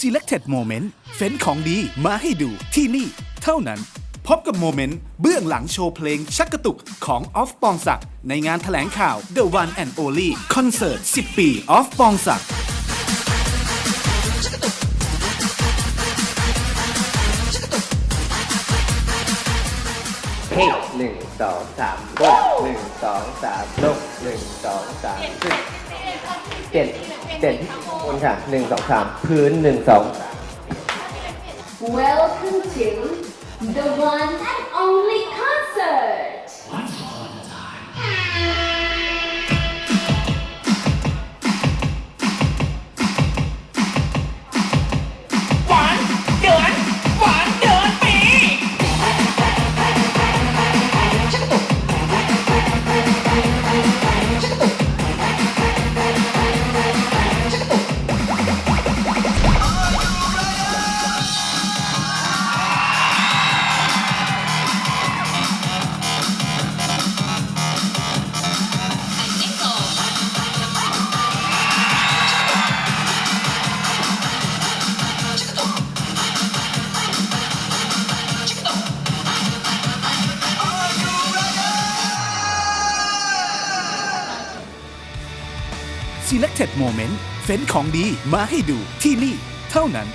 Selected Moment เฟ้นของดีมาให้ดูที่นี่ เท่านั้น พบกับโมเมนต์เบื้องหลังโชว์เพลงชักกระตุกของออฟปองศักดิ์ในงานแถลงข่าว The One and Only Concert 10 ปีออฟปองศักดิ์เฮ้ยหนึ่งสองสามลบหนึ่งสองสามลบหนึ่งสองสามขึ้น เจ็ดเจ็ดคนค่ะหนึ่งสองสามพื้นหนึ่งสอง Welcome to the one and Selected Moment เฟ้นของดีมาให้ดูที่นี่ เท่านั้น